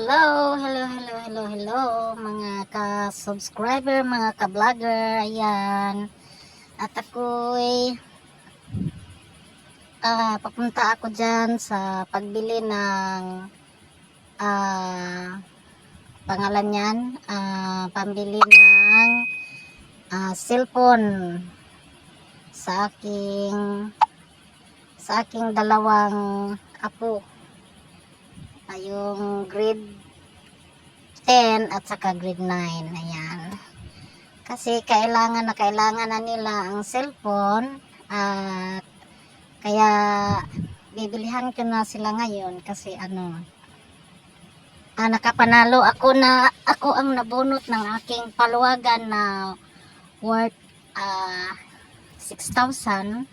Hello, hello, hello, hello, hello, mga ka-subscriber, mga ka-vlogger, ayan. At ako'y ah papunta ako dyan sa pagbili ng ah pangalan yan, ah pambili ng ah cellphone sa aking sa aking dalawang apo ay yung grade 10 at saka grade 9 ayan. Kasi kailangan na kailangan na nila ang cellphone at kaya bibilihan ko na sila ngayon kasi ano ah, nakapanalo ako na ako ang nabunot ng aking paluwagan na worth ah 6,000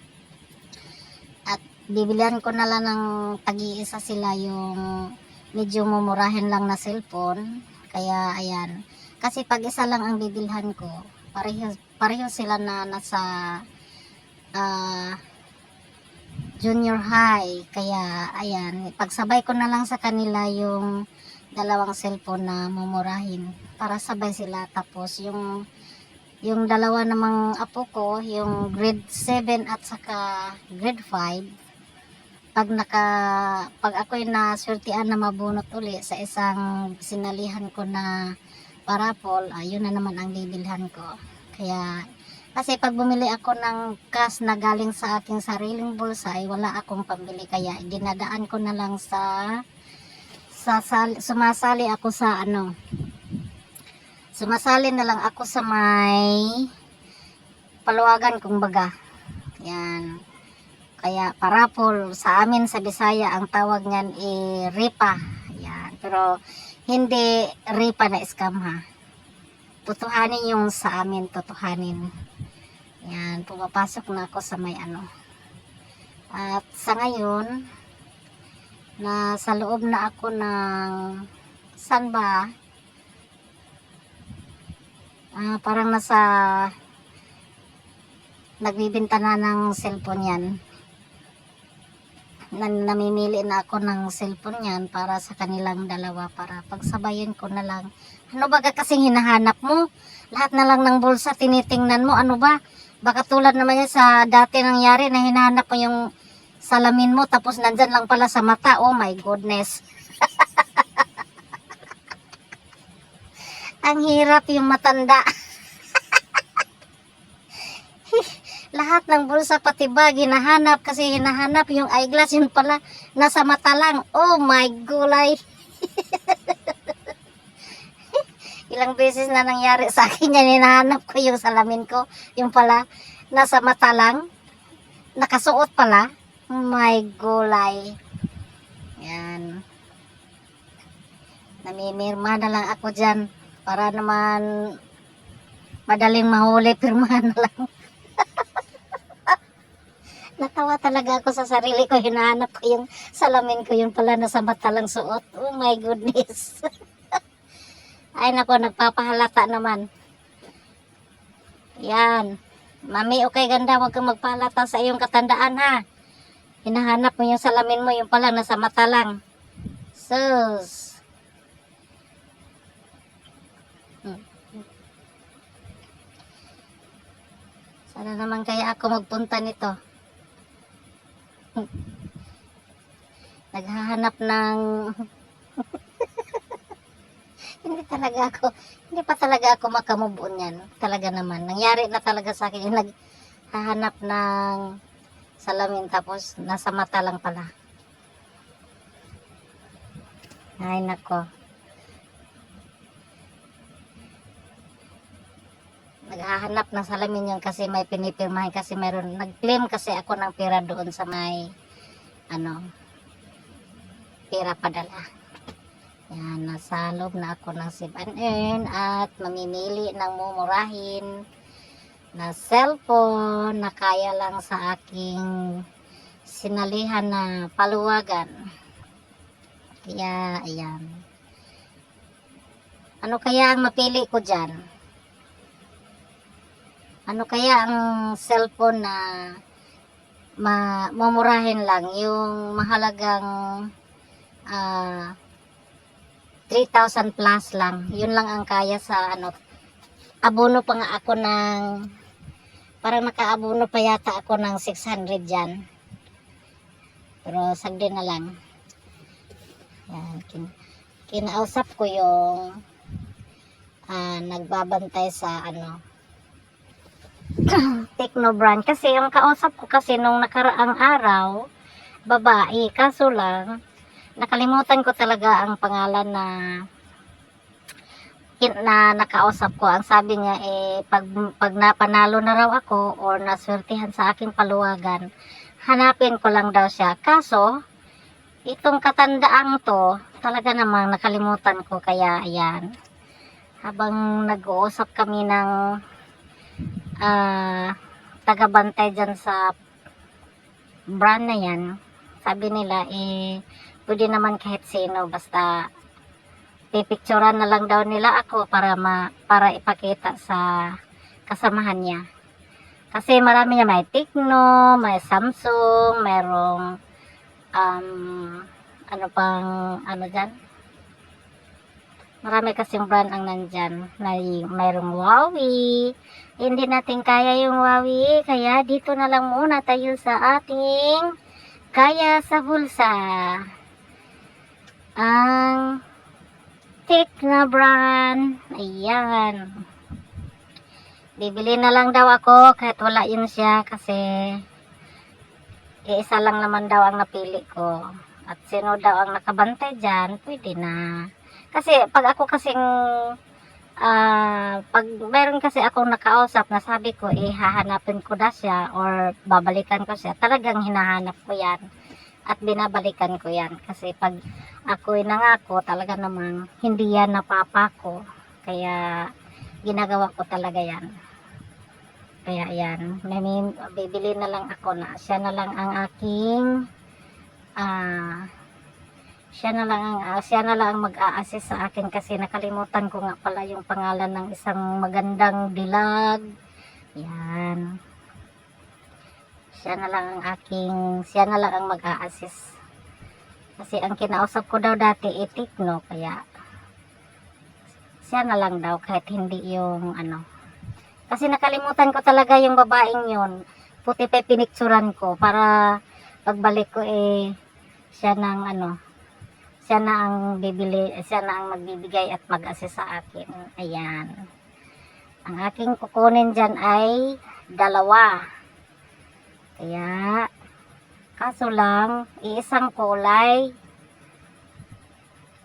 at bibilihan ko na lang ng tag-iisa sila yung medyo mumurahin lang na cellphone. Kaya ayan. Kasi pag isa lang ang bibilhan ko, pareho, pareho sila na nasa ah, junior high. Kaya ayan, pagsabay ko na lang sa kanila yung dalawang cellphone na mumurahin para sabay sila tapos yung yung dalawa namang apo ko, yung grade 7 at saka grade 5 pag naka pag ako'y naswertian na mabunot uli sa isang sinalihan ko na parapol, ayun na naman ang bibilhan ko. Kaya kasi pag bumili ako ng cash na galing sa aking sariling bulsa ay wala akong pambili kaya dinadaan ko na lang sa sa sal- sumasali ako sa ano sumasali na lang ako sa may paluwagan kung baga. Yan. Kaya parapol sa amin sa Bisaya ang tawag niyan eh ripa. Yan. Pero hindi ripa na scam ha. Tutuhanin yung sa amin, tutuhanin. Yan, pumapasok na ako sa may ano. At sa ngayon, na sa loob na ako ng saan ba? Ah, parang nasa nagbibenta na ng cellphone yan na, namimili na ako ng cellphone yan para sa kanilang dalawa para pagsabayin ko na lang. Ano ba kasing hinahanap mo? Lahat na lang ng bulsa tinitingnan mo ano ba? Baka tulad naman yan sa dati nangyari na hinahanap mo yung salamin mo tapos nandyan lang pala sa mata. Oh my goodness. Ang hirap yung matanda lahat ng bulsa pati bag hinahanap kasi hinahanap yung eyeglass yun pala nasa mata lang. Oh my gulay. Ilang beses na nangyari sa akin yan hinahanap ko yung salamin ko yung pala nasa mata lang. Nakasuot pala. Oh my gulay. Yan. Namimirma na lang ako dyan para naman madaling mahuli pirmahan na lang Natawa talaga ako sa sarili ko. Hinahanap ko yung salamin ko. Yung pala nasa mata lang suot. Oh my goodness. Ay nako, nagpapahalata naman. Yan. Mami, okay ganda. Huwag kang magpahalata sa iyong katandaan ha. Hinahanap mo yung salamin mo. Yung pala nasa mata lang. Sus. Hmm. Sana naman kaya ako magpunta nito. naghahanap ng hindi talaga ako hindi pa talaga ako makamove on yan talaga naman. Nangyari na talaga sa akin yung naghahanap ng salamin tapos nasa mata lang pala. Ay nako naghahanap ng salamin yun kasi may pinipirmahin kasi meron nag-claim kasi ako ng pera doon sa may ano pera padala. Yan nasa loob na ako ng save and earn at mamimili ng mumurahin na cellphone na kaya lang sa aking sinalihan na paluwagan. Kaya ayan. Ano kaya ang mapili ko dyan ano kaya ang cellphone na ma mumurahin lang yung mahalagang ah 3,000 plus lang. Yun lang ang kaya sa ano. Abono pa nga ako ng parang nakaabono pa yata ako ng 600 dyan. Pero sagdi na lang. Yan, kin kinausap ko yung ah, nagbabantay sa ano Techno brand kasi yung kausap ko kasi nung nakaraang araw babae. Kaso lang nakalimutan ko talaga ang pangalan na na nakausap ko. Ang sabi niya eh pag, pag napanalo na raw ako or naswertihan sa aking paluwagan hanapin ko lang daw siya. Kaso itong katandaang to talaga namang nakalimutan ko. Kaya ayan. Habang nag-uusap kami ng ah tagabantay dyan sa brand na yan. Sabi nila eh pwede naman kahit sino basta pipicturan na lang daw nila ako para ma, para ipakita sa kasamahan niya. Kasi marami niya may Tecno, may Samsung, merong um, ano pang ano dyan marami kasing brand ang nandyan. May mayroong Huawei. Hindi natin kaya yung Huawei kaya dito na lang muna tayo sa ating kaya sa bulsa. Ang Tecna brand. Ayan. Bibili na lang daw ako kahit wala yun siya kasi iisa lang naman daw ang napili ko. At sino daw ang nakabantay dyan pwede na kasi pag ako kasing ah pag meron kasi akong nakausap na sabi ko eh hahanapin ko na siya or babalikan ko siya talagang hinahanap ko yan at binabalikan ko yan. Kasi pag ako'y nangako talaga namang hindi yan napapako. Kaya ginagawa ko talaga yan. Kaya yan may, bibili na lang ako na siya na lang ang aking ah siya na lang ang ah, siya na lang ang mag-a-assist sa akin kasi nakalimutan ko nga pala yung pangalan ng isang magandang dilag. Yan. Siya na lang ang aking siya na lang ang mag-a-assist. Kasi ang kinausap ko daw dati itik no kaya siya na lang daw kahit hindi yung ano. Kasi nakalimutan ko talaga yung babaeng yun. Puti pa pinicturan ko para pagbalik ko eh siya nang ano siya na ang bibili, siya na ang magbibigay at mag-assist sa akin. Ayan. Ang aking kukunin dyan ay dalawa. Kaya, kaso lang, iisang kulay.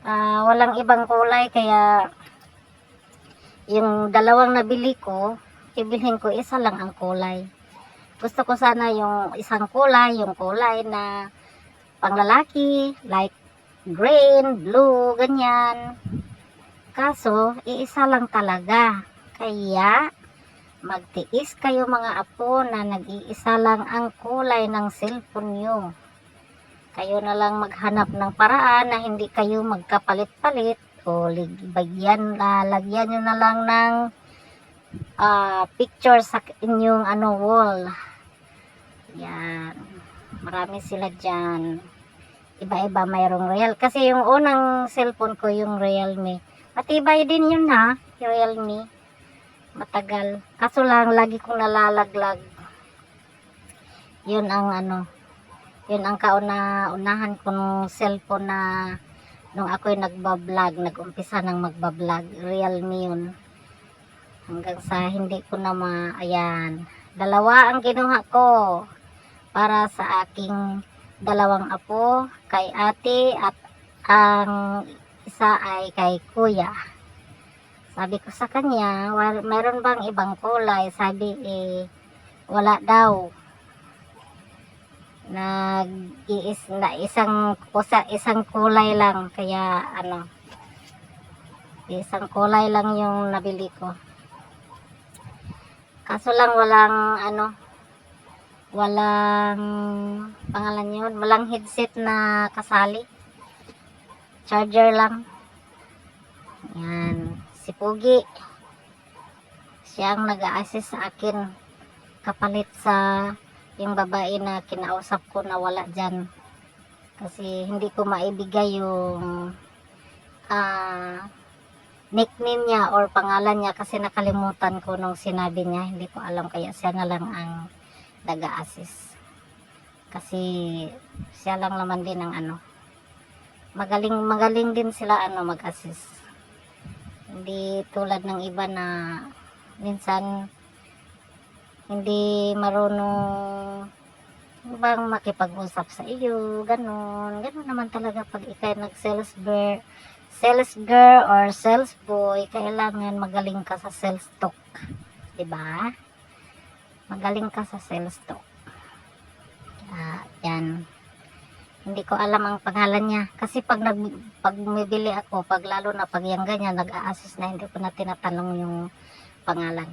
Ah, walang ibang kulay, kaya yung dalawang nabili ko, ibilhin ko isa lang ang kulay. Gusto ko sana yung isang kulay, yung kulay na panglalaki, like green, blue, ganyan. Kaso, iisa lang talaga. Kaya, magtiis kayo mga apo na nag-iisa lang ang kulay ng cellphone nyo. Kayo na lang maghanap ng paraan na hindi kayo magkapalit-palit o bagyan, lalagyan nyo na lang ng ah, picture sa inyong ano, wall. Yan. Marami sila dyan iba-iba mayroong real. Kasi yung unang cellphone ko, yung Realme. Matibay din yun ha, yung Realme. Matagal. Kaso lang, lagi kong nalalaglag. Yun ang ano, yun ang kauna-unahan kong cellphone na nung ako'y nagbablog, nag-umpisa ng magbablog. Realme yun. Hanggang sa hindi ko na ma, ayan. Dalawa ang kinuha ko para sa aking dalawang apo, kay ate at ang isa ay kay kuya. Sabi ko sa kanya, "Wal- meron bang ibang kulay? Sabi eh, wala daw. Nag-iis na isang kusa, isang kulay lang kaya ano isang kulay lang yung nabili ko. Kaso lang walang ano walang pangalan yun, walang headset na kasali. Charger lang. Yan. Si Pugi. Siya ang nag-a-assist sa akin kapalit sa yung babae na kinausap ko na wala dyan. Kasi hindi ko maibigay yung ah, nickname niya or pangalan niya kasi nakalimutan ko nung sinabi niya. Hindi ko alam kaya siya na lang ang nag-assist. Kasi siya lang naman din ang ano. Magaling magaling din sila ano mag-assist. Hindi tulad ng iba na minsan hindi marunong bang makipag-usap sa iyo, ganun. Ganun naman talaga pag ikay nag-sales girl, sales girl or sales boy, kailangan magaling ka sa sales talk. 'Di ba? Magaling ka sa sales talk. Ah, yan. Hindi ko alam ang pangalan niya. Kasi pag, nag, pag bumibili ako, pag lalo na pag yung ganyan, nag-a-assist na, hindi ko na tinatanong yung pangalan.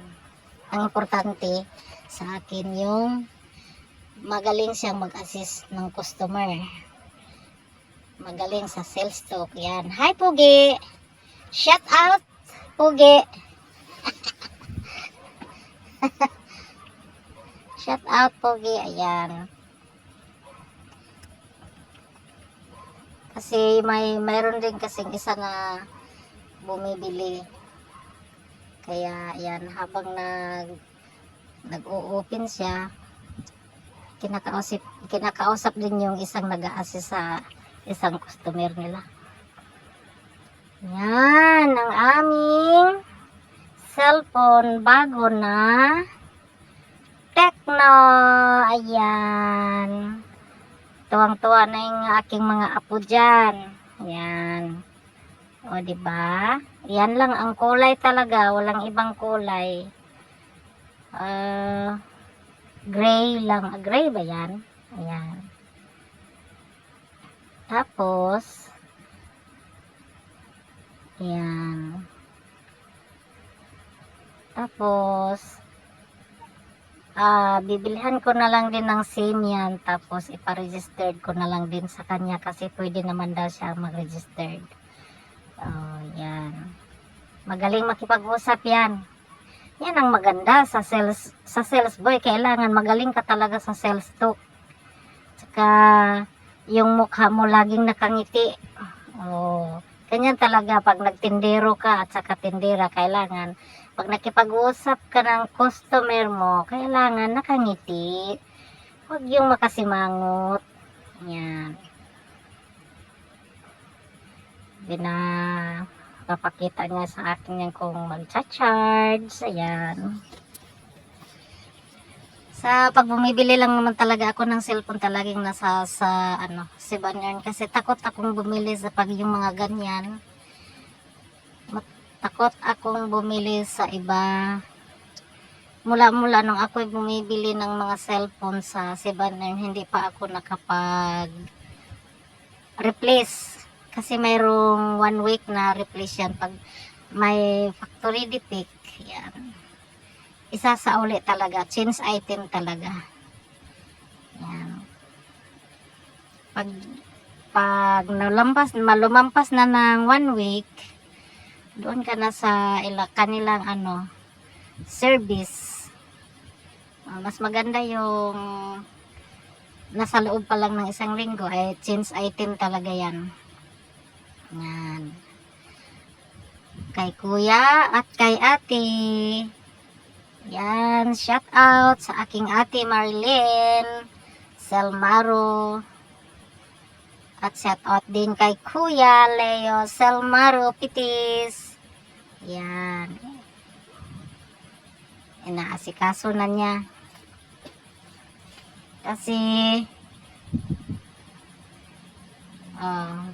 Ang importante sa akin yung magaling siyang mag-assist ng customer. Magaling sa sales talk. Yan. Hi, Pugi! Shout out, Pugi! Shout out, Pugi. Ayan. Kasi may mayroon din kasing isa na bumibili. Kaya yan habang nag nag-o-open siya, kinakausap kinakausap din yung isang nag-a-assist sa isang customer nila. Yan ang aming cellphone bago na Tecno. Ayan. Tuwang-tuwa na yung aking mga apo dyan. Ayan. O, ba? Yan lang ang kulay talaga. Walang ibang kulay. Uh, gray lang. Ah, Gray ba yan? Ayan. Tapos, ayan. Tapos, ah bibilihan ko na lang din ng SIM yan. Tapos, iparegistered ko na lang din sa kanya kasi pwede naman daw siya mag-registered. Oh, yan. Magaling makipag-usap yan. Yan ang maganda sa sales sa sales boy. Kailangan magaling ka talaga sa sales talk. Tsaka yung mukha mo laging nakangiti. Oh, ganyan talaga pag nagtindero ka at saka tindera kailangan pag nakipag-usap ka ng customer mo, kailangan nakangiti. Huwag yung makasimangot. Yan. Bina papakita niya sa akin yan kung magcha-charge. Ayan. Sa pag bumibili lang naman talaga ako ng cellphone talagang nasa sa ano, si Banyan kasi takot akong bumili sa pag yung mga ganyan. Takot akong bumili sa iba. Mula-mula nung ako'y bumibili ng mga cellphone sa Sibanan, hindi pa ako nakapag replace. Kasi mayroong one week na replace yan pag may factory defect. Yan. Isa sa uli talaga. Change item talaga. Yan. Pag pag nalampas, malumampas na ng one week, doon ka na sa ila, kanilang ano, service. Ah, mas maganda yung nasa loob pa lang ng isang linggo ay change item talaga yan. Yan. Kay kuya at kay ate. Yan, shout out sa aking ate Marilyn Selmaro. At shout out din kay Kuya Leo Selmaro Pitis. Yan. Inaasikaso na niya. Kasi ah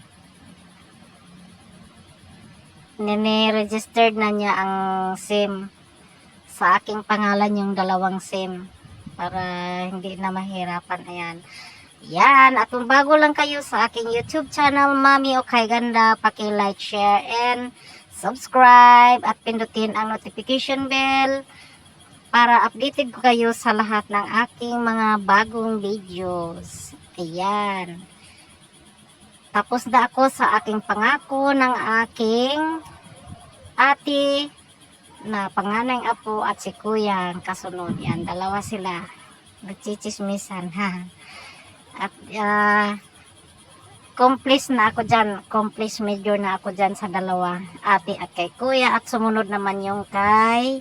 nini-registered na niya ang SIM sa aking pangalan yung dalawang SIM para hindi na mahirapan. Ayan. Yan. At kung bago lang kayo sa aking YouTube channel, Mami Okay Ganda, paki-like, share, and subscribe at pindutin ang notification bell para updated ko kayo sa lahat ng aking mga bagong videos. Ayan. Tapos na ako sa aking pangako ng aking ate na panganay apo at si kuya ang kasunod. Yan, dalawa sila. Nagchichismisan, ha. At ah, Complice na ako dyan. Complice major na ako dyan sa dalawa. Ate at kay kuya. At sumunod naman yung kay